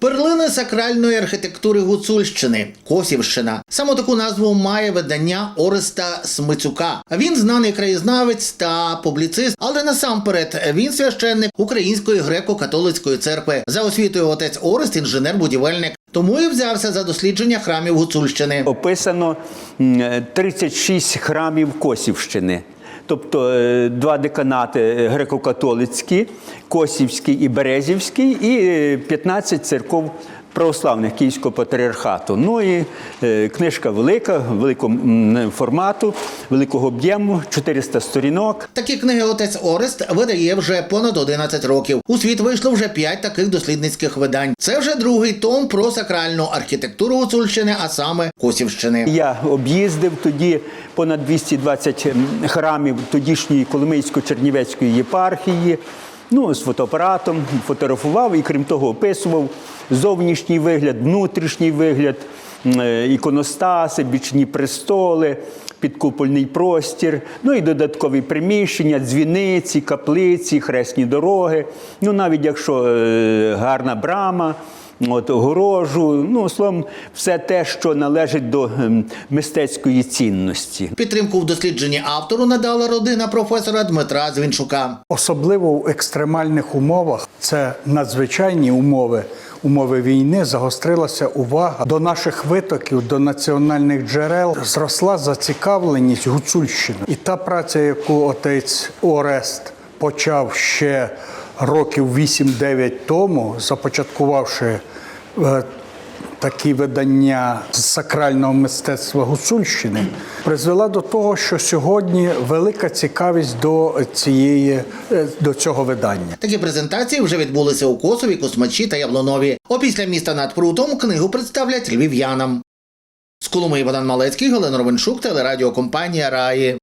Перлини сакральної архітектури Гуцульщини Косівщина. Саме таку назву має видання Ореста Смицюка. Він знаний краєзнавець та публіцист, але насамперед він священник Української греко-католицької церкви. За освітою отець Орест інженер-будівельник. Тому і взявся за дослідження храмів Гуцульщини. Описано м, 36 храмів Косівщини. Тобто е, два деканати е, греко-католицькі, Косівський і Березівський, і е, 15 церков православних Київського патріархату. Ну і е, книжка велика, великого формату, великого об'єму, 400 сторінок. Такі книги отець Орест видає вже понад 11 років. У світ вийшло вже 5 таких дослідницьких видань. Це вже другий том про сакральну архітектуру Гуцульщини, а саме Косівщини. Я об'їздив тоді понад 220 храмів тодішньої Коломийсько-Чернівецької єпархії. Ну, з фотоапаратом фотографував і крім того описував зовнішній вигляд, внутрішній вигляд, е, іконостаси, бічні престоли, підкупольний простір, ну і додаткові приміщення, дзвіниці, каплиці, хресні дороги. Ну, навіть якщо е, гарна брама, от, огорожу, ну, словом, все те, що належить до ем, мистецької цінності. Підтримку в дослідженні автору надала родина професора Дмитра Звінчука. Особливо в екстремальних умовах це надзвичайні умови. Умови війни загострилася увага до наших витоків, до національних джерел. Зросла зацікавленість Гуцульщиною. І та праця, яку отець Орест почав ще років 8-9 тому, започаткувавши е, такі видання з сакрального мистецтва Гуцульщини, призвела до того, що сьогодні велика цікавість до цієї е, до цього видання. Такі презентації вже відбулися у Косові, Космачі та Яблонові. Опісля міста над прутом книгу представлять львів'янам. З Коломиї Богдан Малецький, Галина Ровеншук, телерадіокомпанія Раї.